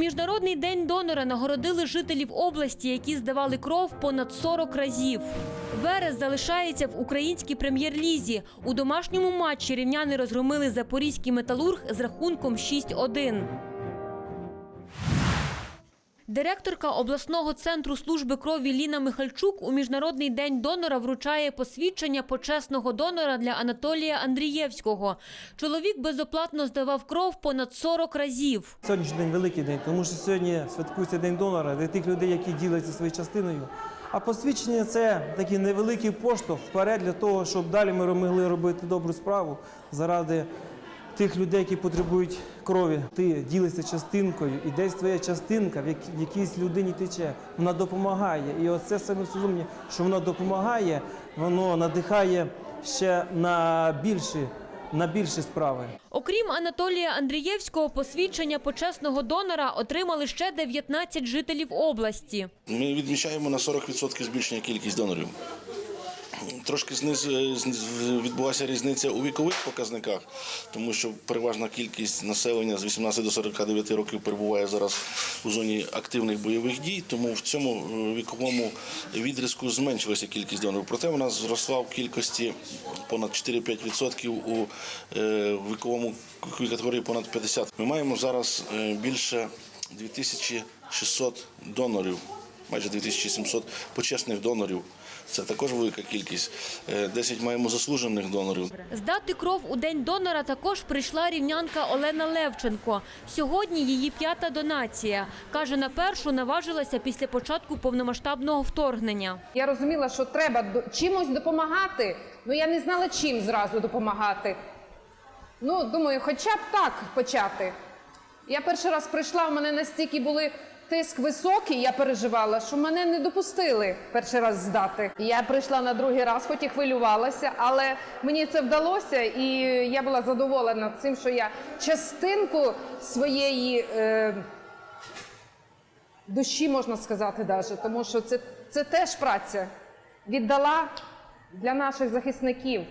міжнародний день донора нагородили жителів області, які здавали кров понад 40 разів. Верес залишається в українській прем'єр-лізі. У домашньому матчі рівняни розгромили запорізький металург з рахунком 6-1. Директорка обласного центру служби крові Ліна Михальчук у міжнародний день донора вручає посвідчення почесного донора для Анатолія Андрієвського. Чоловік безоплатно здавав кров понад 40 разів. Сьогоднішній день великий день, тому що сьогодні святкується День донора для тих людей, які діляться своєю частиною. А посвідчення це такий невеликий поштовх вперед для того, щоб далі ми могли робити добру справу заради тих людей, які потребують крові. Ти ділишся частинкою, і десь твоя частинка в як- якійсь людині тече. Вона допомагає. І оце саме сумні, що вона допомагає, воно надихає ще на більші, на більші справи. Окрім Анатолія Андрієвського, посвідчення почесного донора отримали ще 19 жителів області. Ми відмічаємо на 40% збільшення кількість донорів. Трошки зниз, зниз- відбулася різниця у вікових показниках, тому що переважна кількість населення з 18 до 49 років перебуває зараз у зоні активних бойових дій, тому в цьому е, віковому відрізку зменшилася кількість донорів. Проте вона зросла в кількості понад 4-5% у е, віковому категорії понад 50. Ми маємо зараз е, більше 2600 донорів майже 2700 почесних донорів. Це також велика кількість. Е, 10 маємо заслужених донорів. Здати кров у день донора також прийшла рівнянка Олена Левченко. Сьогодні її п'ята донація. Каже, на першу наважилася після початку повномасштабного вторгнення. Я розуміла, що треба чимось допомагати. Ну я не знала, чим зразу допомагати. Ну, думаю, хоча б так почати. Я перший раз прийшла, у мене настільки були тиск високий, я переживала, що мене не допустили перший раз здати. Я прийшла на другий раз, хоч і хвилювалася, але мені це вдалося, і я була задоволена цим, що я частинку своєї. Е, душі, можна сказати, даже, тому що це, це теж праця. Віддала для наших захисників,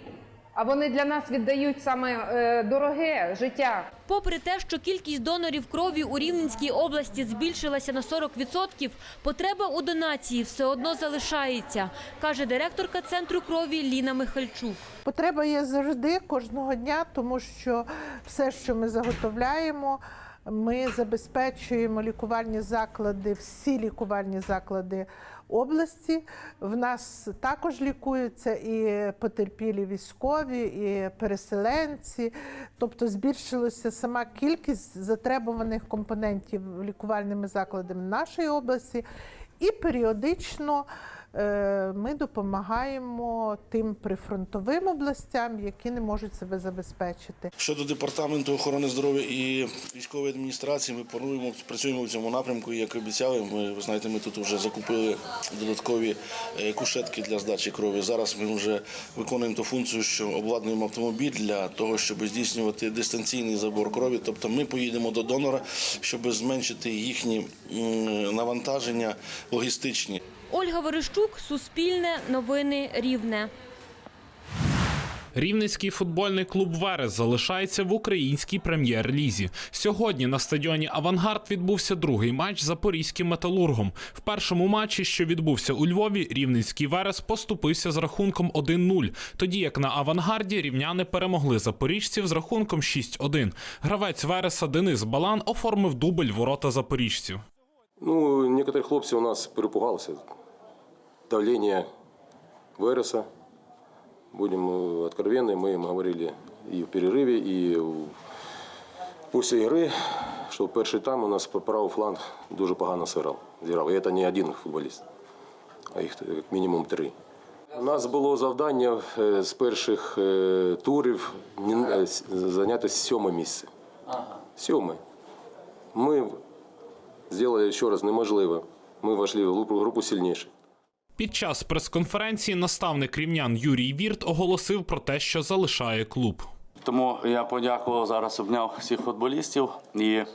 а вони для нас віддають саме е, дороге життя. Попри те, що кількість донорів крові у Рівненській області збільшилася на 40%, потреба у донації все одно залишається, каже директорка центру крові Ліна Михальчук. Потреба є завжди кожного дня, тому що все, що ми заготовляємо, ми забезпечуємо лікувальні заклади, всі лікувальні заклади області. В нас також лікуються і потерпілі військові, і переселенці. Тобто збільшилася сама кількість затребуваних компонентів лікувальними закладами нашої області. І періодично ми допомагаємо тим прифронтовим областям, які не можуть себе забезпечити. Щодо департаменту охорони здоров'я і військової адміністрації, ми плануємо працюємо в цьому напрямку. Як обіцяли, ми ви знаєте, ми тут вже закупили додаткові е, кушетки для здачі крові. Зараз ми вже виконуємо ту функцію, що обладнуємо автомобіль для того, щоб здійснювати дистанційний забор крові. Тобто ми поїдемо до донора, щоб зменшити їхні навантаження логістичні. Ольга Верещук, Суспільне, Новини Рівне. Рівненський футбольний клуб Верес залишається в українській прем'єр-лізі. Сьогодні на стадіоні Авангард відбувся другий матч з запорізьким металургом. В першому матчі, що відбувся у Львові, рівненський Верес поступився з рахунком 1-0, тоді як на авангарді рівняни перемогли запоріжців з рахунком 6-1. Гравець Вереса Денис Балан оформив дубль ворота запоріжців. Ну, некоторые хлопцы у нас перепугался Давление Вереса. Будем э, откровенны, мы им говорили и в перерыве, и в- після ігри, що перший там у нас по правий фланг дуже погано зіграв. зіграв. І це не один футболіст, а їх як мінімум три. У нас було завдання е, з перших е, турів ні- е, с- зайняти сьоме місце. Сьоме. Ми сделали ще раз неможливе. Ми вошли в групу, групу сильніших. Під час прес-конференції наставник рівнян Юрій Вірт оголосив про те, що залишає клуб. Тому я подякував зараз, обняв всіх футболістів. І е,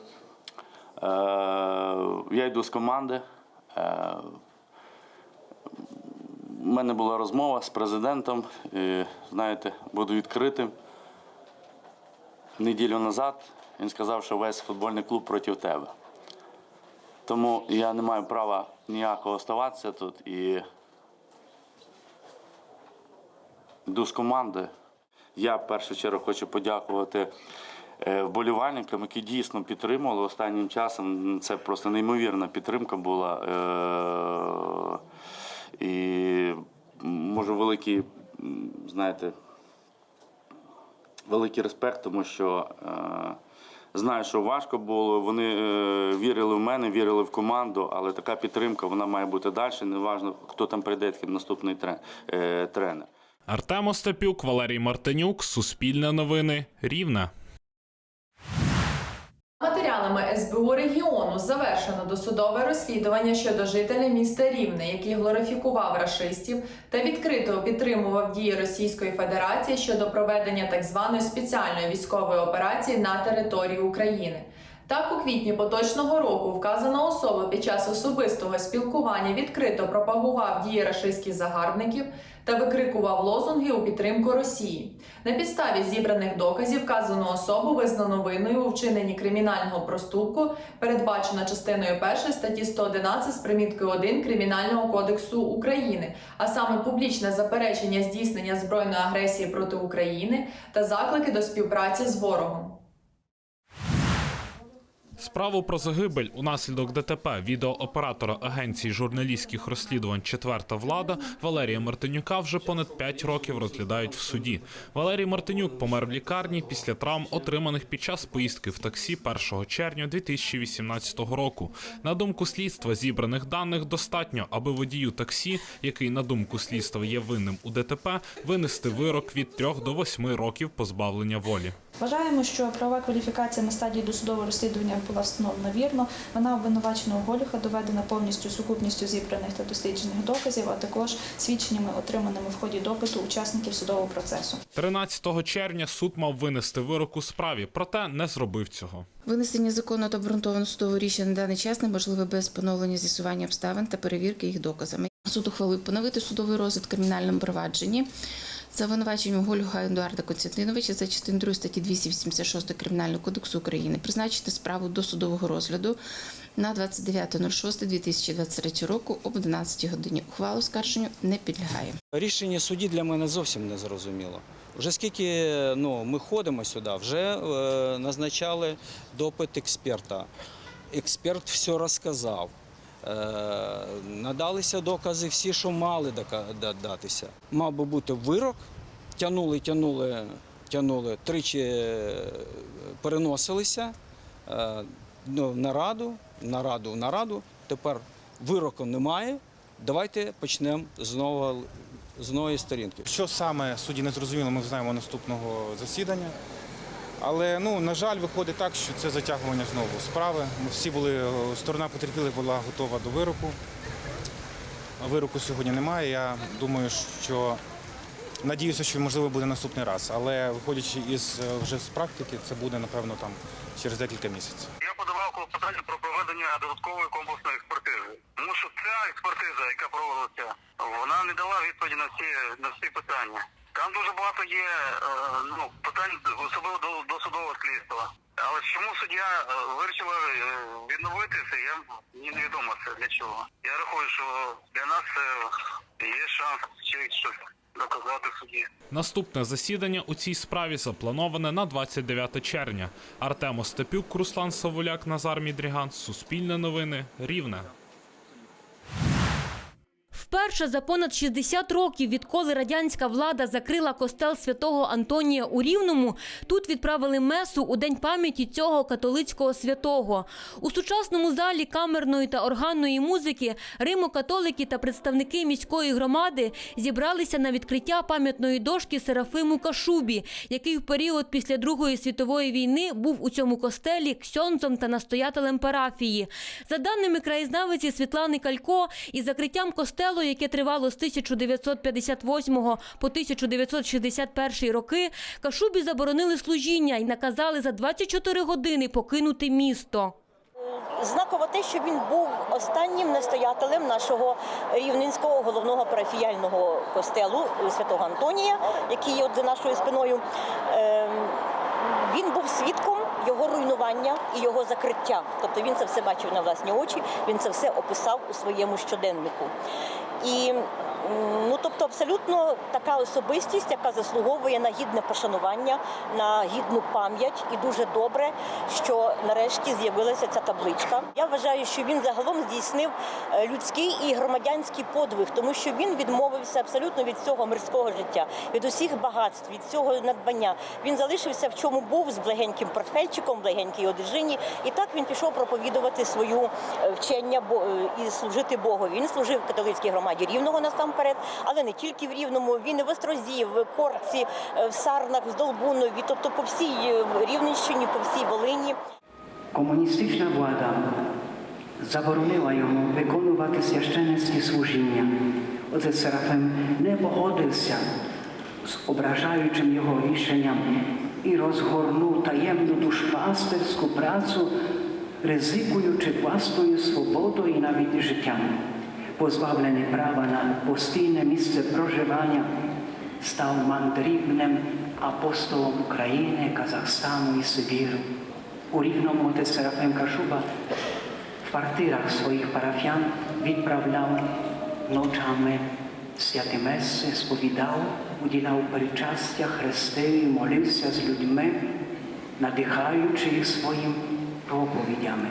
я йду з команди. Е, у мене була розмова з президентом. І, знаєте, буду відкритим. Неділю назад він сказав, що весь футбольний клуб проти тебе. Тому я не маю права ніякого оставатися тут і йду з команди. Я в першу чергу хочу подякувати е, вболівальникам, які дійсно підтримували останнім часом. Це просто неймовірна підтримка була. Е, І може великий, знаєте, великий респект, тому що е, знаю, що важко було. Вони е, вірили в мене, вірили в команду, але така підтримка вона має бути далі. Неважно, хто там прийде, який наступний е, тренер. Артем Остапюк, Валерій Мартинюк, Суспільне новини, Рівне. Матеріалами СБУ регіону завершено досудове розслідування щодо жителя міста Рівне, який глорифікував рашистів та відкрито підтримував дії Російської Федерації щодо проведення так званої спеціальної військової операції на території України. Так, у квітні поточного року вказана особа під час особистого спілкування відкрито пропагував дії рашистських загарбників та викрикував лозунги у підтримку Росії. На підставі зібраних доказів вказану особу визнано винною у вчиненні кримінального проступку, передбачено частиною 1 статті 111 з приміткою 1 Кримінального кодексу України, а саме публічне заперечення здійснення збройної агресії проти України та заклики до співпраці з ворогом. Справу про загибель унаслідок ДТП відеооператора агенції журналістських розслідувань Четверта влада Валерія Мартинюка вже понад 5 років розглядають в суді. Валерій Мартинюк помер в лікарні після травм, отриманих під час поїздки в таксі 1 червня 2018 року. На думку слідства, зібраних даних достатньо, аби водію таксі, який на думку слідства є винним у ДТП, винести вирок від 3 до 8 років позбавлення волі. Вважаємо, що правова кваліфікація на стадії досудового розслідування була встановлена вірно. Вона обвинуваченого Голюха доведена повністю сукупністю зібраних та досліджених доказів, а також свідченнями, отриманими в ході допиту учасників судового процесу. 13 червня суд мав винести вирок у справі, проте не зробив цього. Винесення законно та обґрунтованого судового рішення на даний час неможливе без поновлення з'ясування обставин та перевірки їх доказами. Суд ухвалив поновити судовий розгляд в кримінальному провадженні за винуваченням Гольга Едуарда Костянтиновича за частиною 2 статті 286 Кримінального кодексу України, призначити справу до судового розгляду на 29.06.2023 року об 11 годині. Ухвалу скарженню не підлягає. Рішення судді для мене зовсім не зрозуміло. Вже скільки ну, ми ходимо сюди, вже е, назначали допит експерта. Експерт все розказав. Е, надалися докази всі, що мали датися. Мав би бути вирок, тянули, тянули, тянули, тричі е, переносилися е, ну, раду, на раду. Тепер вироку немає. Давайте почнемо знову з нової сторінки. Що саме судді не зрозуміло, ми знаємо наступного засідання. Але ну, на жаль, виходить так, що це затягування знову справи. Ми всі були, сторона потерпілих була готова до вироку. Вироку сьогодні немає. Я думаю, що надіюся, що можливо буде наступний раз. Але виходячи із е, вже з практики, це буде напевно там через декілька місяців. Я подавав клопотання про проведення додаткової комплексної експертизи. Тому що ця експертиза, яка проводилася, вона не дала відповіді на всі на всі питання. Там дуже багато є е, ну, питань, особливо до, до судового слідства. Але чому суддя е, вирішила е, відновити це, я мені невідомо це для чого. Я рахую, що для нас є шанс ще щось доказати в суді. Наступне засідання у цій справі заплановане на 29 червня. Артем Остапюк, Руслан Савуляк, Назар Мідріган, Суспільне новини, Рівне. Вперше за понад 60 років, відколи радянська влада закрила костел святого Антонія у Рівному, тут відправили месу у день пам'яті цього католицького святого. У сучасному залі камерної та органної музики римо-католики та представники міської громади зібралися на відкриття пам'ятної дошки Серафиму Кашубі, який в період після Другої світової війни був у цьому костелі ксьонзом та настоятелем парафії. За даними краєзнавиці Світлани Калько, із закриттям костелу, яке тривало з 1958 по 1961 роки, Кашубі заборонили служіння і наказали за 24 години покинути місто. Знаково те, що він був останнім настоятелем нашого рівненського головного парафіяльного костелу святого Антонія, який є от за нашою спиною. Ем, Він був свідком його руйнування і його закриття. Тобто він це все бачив на власні очі, він це все описав у своєму щоденнику. І ну, тобто, абсолютно така особистість, яка заслуговує на гідне пошанування, на гідну пам'ять, і дуже добре, що нарешті з'явилася ця табличка. Я вважаю, що він загалом здійснив е, людський і громадянський подвиг, тому що він відмовився абсолютно від цього мирського життя, від усіх багатств, від цього надбання. Він залишився в чому був з благеньким портфельчиком, благенькій одежині, і так він пішов проповідувати свою е, вчення е, і служити Богові. Він служив католицькій громаді рівного насамперед, але не тільки в рівному. Він і в Острозі, в Корці, е, в Сарнах, в Здолбунові, тобто по всій е, Рівненщині, по всій Волині. Комуністична влада заборонила йому виконувати священницькі служіння. Отець Серафим не погодився з ображаючим його рішенням і розгорнув таємну душпастерську працю, ризикуючи власною свободою і навіть життям. Позбавлений права на постійне місце проживання, став мандрівним апостолом України, Казахстану і Сибіру. У Рівному отець Серафим Кашуба в квартирах своїх парафіян відправляв ночами святі меси, сповідав, уділяв причастя Христеві, молився з людьми, надихаючи їх своїм проповідями.